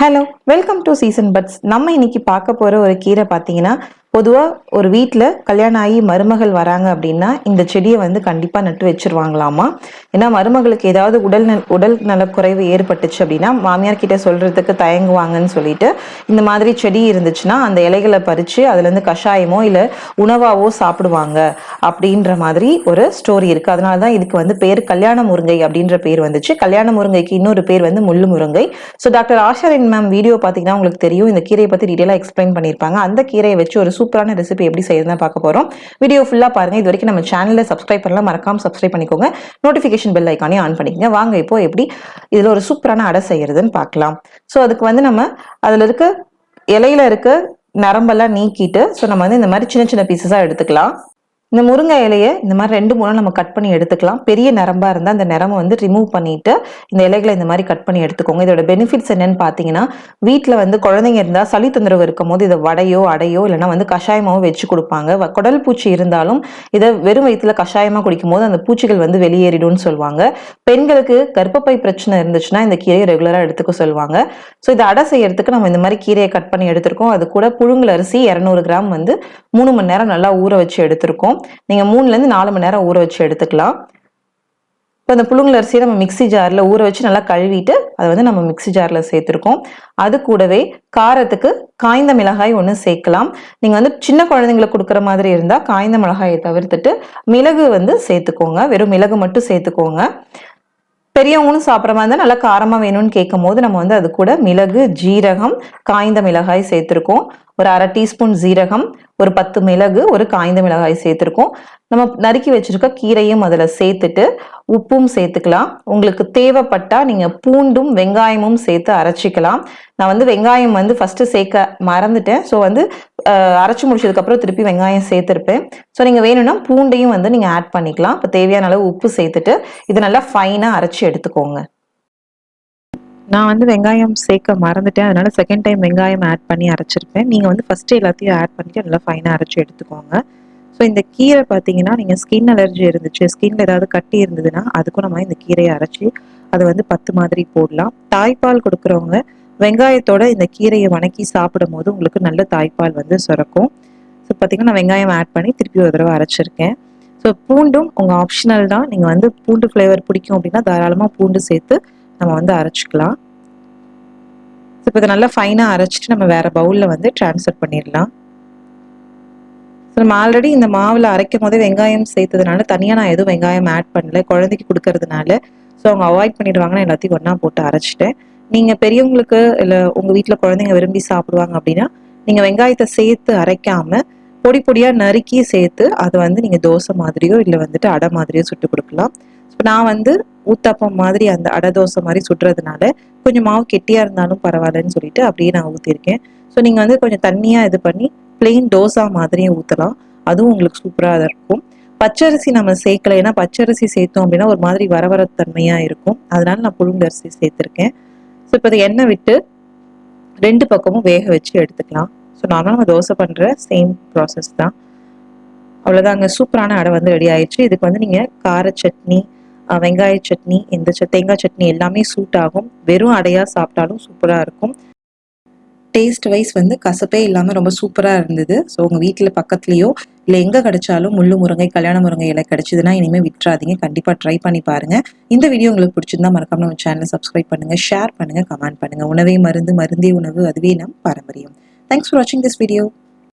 Hello welcome to season buds நம்ம இன்னைக்கு பார்க்க போகிற ஒரு கீரை பார்த்தீங்கன்னா பொதுவாக ஒரு வீட்டில் கல்யாணம் ஆகி மருமகள் வராங்க அப்படின்னா இந்த செடியை வந்து கண்டிப்பாக நட்டு வச்சிருவாங்களாமா? ஏன்னா மருமகளுக்கு ஏதாவது உடல் நல் உடல் நலக்குறைவு ஏற்பட்டுச்சு அப்படின்னா மாமியார் கிட்ட சொல்கிறதுக்கு தயங்குவாங்கன்னு சொல்லிட்டு இந்த மாதிரி செடி இருந்துச்சுன்னா அந்த இலைகளை பறித்து அதுலேருந்து கஷாயமோ இல்லை உணவாவோ சாப்பிடுவாங்க அப்படின்ற மாதிரி ஒரு ஸ்டோரி இருக்குது அதனால தான் இதுக்கு வந்து பேர் கல்யாண முருங்கை அப்படின்ற பேர் வந்துச்சு. கல்யாண முருங்கைக்கு இன்னொரு பேர் வந்து முள்ளு முருங்கை. ஸோ டாக்டர் ஆஷாரின் மேம் வீடியோ பார்த்தீங்கன்னா உங்களுக்கு தெரியும். இந்த கீரையை பற்றி டீட்டெயிலாக எக்ஸ்பிளைன் பண்ணியிருப்பாங்க. அந்த கீரையை வச்சு ஒரு சூப்பரான ரெசிபி எப்படி செய்யறதுன்னு பார்க்க போகிறோம் வீடியோ ஃபுல்லாக பாருங்க. இது வரைக்கும் நம்ம சேனலில் சப்ஸ்கிரைப் பண்ணலாம் மறக்காம சப்ஸ்கிரைப் பண்ணிக்கோங்க. நோட்டிஃபிகேஷன் பெல் ஐக்கானே ஆன் பண்ணிக்கோங்க. வாங்க இப்போ எப்படி இதில் ஒரு சூப்பரான அடை செய்யறதுன்னு பார்க்கலாம். ஸோ அதுக்கு வந்து நம்ம அதில் இருக்க இலையில இருக்க நரம்பெல்லாம் நீக்கிட்டு ஸோ நம்ம வந்து இந்த மாதிரி சின்ன சின்ன பீசஸாக எடுத்துக்கலாம். இந்த முருங்கை இலையை இந்த மாதிரி ரெண்டு மூணு நம்ம கட் பண்ணி எடுத்துக்கலாம். பெரிய நரம்பாக இருந்தால் அந்த நரம்பை வந்து ரிமூவ் பண்ணிட்டு இந்த இலைகளை இந்த மாதிரி கட் பண்ணி எடுத்துக்கோங்க. இதோட பெனிஃபிட்ஸ் என்னன்னு பார்த்தீங்கன்னா வீட்டில் வந்து குழந்தைங்க இருந்தால் சளி தொந்தரவு இருக்கும் போது இதை வடையோ அடையோ இல்லைன்னா வந்து கஷாயமாகவும் வச்சு கொடுப்பாங்க. வ- குடல் பூச்சி இருந்தாலும் இதை வெறும் வயிற்றுல கஷாயமாக குடிக்கும் போது அந்த பூச்சிகள் வந்து வெளியேறிடும்னு சொல்லுவாங்க. பெண்களுக்கு கர்ப்பப்பை பிரச்சனை இருந்துச்சுன்னா இந்த கீரையை ரெகுலராக எடுத்துக்க சொல்லுவாங்க. ஸோ இதை அடை செய்யறதுக்கு நம்ம இந்த மாதிரி கீரையை கட் பண்ணி எடுத்திருக்கோம். அது கூட புழுங்கல் அரிசி இரநூறு கிராம் வந்து மூணு மணி நேரம் நல்லா ஊற வச்சு எடுத்திருக்கோம். நீங்கள் மூணுலேருந்து நாலு மணி நேரம் ஊற வச்சு எடுத்துக்கலாம். இப்போ அந்த புழுங்கல் அரிசியை நம்ம மிக்ஸி ஜாரில் ஊற வச்சு நல்லா கழுவிட்டு அதை வந்து நம்ம மிக்ஸி ஜாரில் சேர்த்துருக்கோம். அது கூடவே காரத்துக்கு காய்ந்த மிளகாய் ஒன்று சேர்க்கலாம். நீங்கள் வந்து சின்ன குழந்தைங்களுக்கு கொடுக்குற மாதிரி இருந்தால் காய்ந்த மிளகாயை தவிர்த்துட்டு மிளகு வந்து சேர்த்துக்கோங்க. வெறும் மிளகு மட்டும் சேர்த்துக்கோங்க. பெரியவங்களும் சாப்பிட்ற மாதிரி இருந்தால் நல்லா காரமாக வேணும்னு கேட்கும் போது நம்ம வந்து அது கூட மிளகு ஜீரகம் காய்ந்த மிளகாய் சேர்த்துருக்கோம். ஒரு அரை டீஸ்பூன் ஜீரகம் ஒரு பத்து மிளகு ஒரு காய்ந்த மிளகாய் சேர்த்துருக்கோம். நம்ம நறுக்கி வச்சிருக்க கீரையும் அதில் சேர்த்துட்டு உப்பும் சேர்த்துக்கலாம். உங்களுக்கு தேவைப்பட்டா நீங்கள் பூண்டும் வெங்காயமும் சேர்த்து அரைச்சிக்கலாம். நான் வந்து வெங்காயம் வந்து ஃபர்ஸ்ட் சேர்க்க மறந்துட்டேன். ஸோ வந்து அரைச்சு முடிச்சதுக்கப்புறம் திருப்பி வெங்காயம் சேர்த்துருப்பேன். ஸோ நீங்கள் வேணும்னா பூண்டையும் வந்து நீங்கள் ஆட் பண்ணிக்கலாம். இப்போ தேவையான அளவு உப்பு சேர்த்துட்டு இதை நல்லா ஃபைனாக அரைச்சி எடுத்துக்கோங்க. நான் வந்து வெங்காயம் சேர்க்க மறந்துட்டேன். அதனால செகண்ட் டைம் வெங்காயம் ஆட் பண்ணி அரைச்சிருப்பேன். நீங்கள் வந்து ஃபஸ்ட்டு எல்லாத்தையும் ஆட் பண்ணிட்டு நல்லா ஃபைனாக அரைச்சி எடுத்துக்கோங்க. ஸோ இந்த கீரை பார்த்தீங்கன்னா நீங்கள் ஸ்கின் அலர்ஜி இருந்துச்சு ஸ்கின்ல ஏதாவது கட்டி இருந்ததுன்னா அதுக்கும் நம்ம இந்த கீரையை அரைச்சி அதை வந்து பத்து மாதிரி போடலாம். தாய்ப்பால் கொடுக்குறவங்க வெங்காயத்தோட இந்த கீரையை வணக்கி சாப்பிடும் போது உங்களுக்கு நல்ல தாய்ப்பால் வந்து சுரக்கும். ஸோ பார்த்தீங்கன்னா நான் வெங்காயம் ஆட் பண்ணி திருப்பி ஒரு தடவை அரைச்சிருக்கேன். ஸோ பூண்டும் உங்கள் ஆப்ஷனல் தான். நீங்கள் வந்து பூண்டு ஃப்ளேவர் பிடிக்கும் அப்படின்னா தாராளமாக பூண்டு சேர்த்து நம்ம வந்து அரைச்சிக்கலாம். ஸோ இப்போ இதை நல்லா ஃபைனாக அரைச்சிட்டு நம்ம வேறு பவுலில் வந்து ட்ரான்ஸ்ஃபர் பண்ணிடலாம். ஸோ நம்ம ஆல்ரெடி இந்த மாவில் அரைக்கும் போதே வெங்காயம் சேர்த்ததுனால தனியாக நான் எதுவும் வெங்காயம் ஆட் பண்ணல. குழந்தைக்கு கொடுக்கறதுனால. ஸோ அவங்க அவாய்ட் பண்ணிடுவாங்கன்னு எல்லாத்தையும் ஒன்றா போட்டு அரைச்சிட்டேன். நீங்கள் பெரியவங்களுக்கு இல்லை உங்கள் வீட்டில் குழந்தைங்க விரும்பி சாப்பிடுவாங்க அப்படின்னா நீங்கள் வெங்காயத்தை சேர்த்து அரைக்காம பொடி பொடியாக நறுக்கி சேர்த்து அதை வந்து நீங்கள் தோசை மாதிரியோ இல்லை வந்துட்டு அடை மாதிரியோ சுட்டு கொடுக்கலாம். இப்போ நான் வந்து ஊத்தாப்பம் மாதிரி அந்த அடை தோசை மாதிரி சுடுறதுனால கொஞ்சம் மாவு கெட்டியாக இருந்தாலும் பரவாயில்லன்னு சொல்லிட்டு அப்படியே நான் ஊற்றிருக்கேன் ஸோ நீங்கள் வந்து கொஞ்சம் தண்ணியாக இது பண்ணி பிளெயின் தோசை மாதிரியும் ஊற்றலாம் அதுவும் உங்களுக்கு சூப்பராக இருக்கும். பச்சரிசி நம்ம சேர்க்கல ஏன்னா பச்சரிசி சேர்த்தோம் அப்படின்னா ஒரு மாதிரி வரவரத்தன்மையாக இருக்கும். அதனால நான் புழுங்கரிசி சேர்த்துருக்கேன். ஸோ இப்போ இதை எண்ணெய் விட்டு ரெண்டு பக்கமும் வேக வச்சு எடுத்துக்கலாம். ஸோ நார்மலாக நம்ம தோசை பண்ணுற சேம் ப்ராசஸ் தான். அவ்வளோதாங்க சூப்பரான அடை வந்து ரெடி ஆயிடுச்சு. இதுக்கு வந்து நீங்கள் கார சட்னி வெங்காய சட்னி இந்த ச- தேங்காய் சட்னி எல்லாமே சூட் ஆகும். வெறும் அடையாக சாப்பிட்டாலும் சூப்பராக இருக்கும். டேஸ்ட் வைஸ் வந்து கசப்பே இல்லாமல் ரொம்ப சூப்பராக இருந்தது. ஸோ உங்கள் வீட்டில் பக்கத்துலேயோ இல்லை எங்கே கிடைச்சாலும் முள்ளு முருங்கை கல்யாண முருங்கை இலை கிடைச்சதுன்னா இனிமேல் விட்டுறாதீங்க. கண்டிப்பாக ட்ரை பண்ணி பாருங்கள் இந்த வீடியோ உங்களுக்கு பிடிச்சிருந்தா மறக்காம நம்ம சேனலை சப்ஸ்கிரைப் பண்ணுங்கள் ஷேர் பண்ணுங்கள் கமெண்ட் பண்ணுங்கள் உணவே மருந்து மருந்தே உணவு அதுவே நம் பாரம்பரியம். தேங்க்ஸ் ஃபார் வாட்சிங் திஸ் வீடியோ